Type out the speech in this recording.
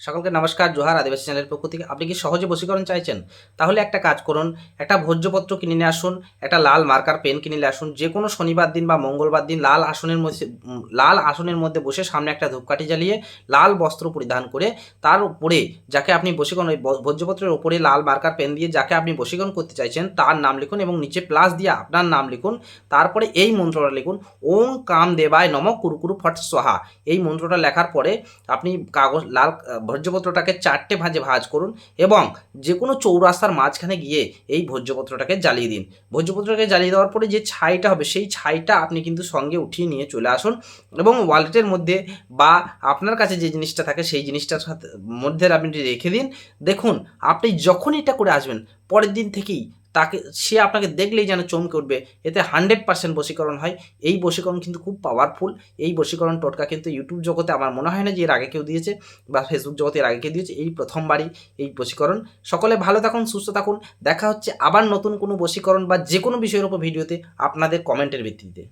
সকলকে নমস্কার, জোহার, আদিবাসী চ্যানেলের পক্ষ থেকে। আপনি কি সহজে বশীকরণ চাইছেন? তাহলে একটা কাজ করুন, একটা ভোজ্যপত্র কিনে নিয়ে আসুন, একটা লাল মার্কার পেন কিনে নিয়ে আসুন, যে কোনো শনিবার দিন বা মঙ্গলবার দিন লাল আসনের মধ্যে, লাল আসনের মধ্যে বসে সামনে একটা ধূপকাঠি জ্বালিয়ে লাল বস্ত্র পরিধান করে, তার উপরে যাকে আপনি বশীকরণ, ওই ভোজ্যপত্রের উপরে লাল মার্কার পেন দিয়ে যাকে আপনি বশীকরণ করতে চাইছেন, তার নাম লিখুন এবং নিচে প্লাস দিয়ে আপনার নাম লিখুন। তারপরে এই মন্ত্রটা লিখুন, ওম কাম দেবায় নম কুরুকুরু ফট সোহা এই মন্ত্রটা লেখার পরে আপনি কাগজ, লাল ভোজ্যপত্রটাকে চারটে ভাঁজে ভাঁজ করুন এবং যে কোনো চৌরাস্তার মাঝখানে গিয়ে এই ভোজ্যপত্রটাকে জ্বালিয়ে দিন। ভোজ্যপত্রটাকে জ্বালিয়ে দেওয়ার পরে যে ছাইটা হবে, সেই ছাইটা আপনি কিন্তু সঙ্গে উঠিয়ে নিয়ে চলে আসুন এবং ওয়ালেটের মধ্যে বা আপনার কাছে যে জিনিসটা থাকে, সেই জিনিসটার সাথে মধ্যে আপনি রেখে দিন। দেখুন, আপনি যখন এটা করে আসবেন, পরের দিন থেকেই তাকে, সে আপনাকে দেখলেই যেন চমকে উঠবে। এতে হান্ড্রেড পার্সেন্ট বশীকরণ হয়। এই বশীকরণ কিন্তু খুব পাওয়ারফুল এই বশীকরণ টোটকা কিন্তু ইউটিউব জগতে আমার মনে হয় না যে এর আগে কেউ দিয়েছে বা ফেসবুক জগতে এর আগে কেউ দিয়েছে। এই প্রথমবারই এই বশীকরণ। সকলে ভালো থাকুন, সুস্থ থাকুন। দেখা হচ্ছে আবার নতুন কোনো বশীকরণ বা যে কোনো বিষয়ের উপর ভিডিওতে আপনাদের কমেন্টের ভিত্তিতে।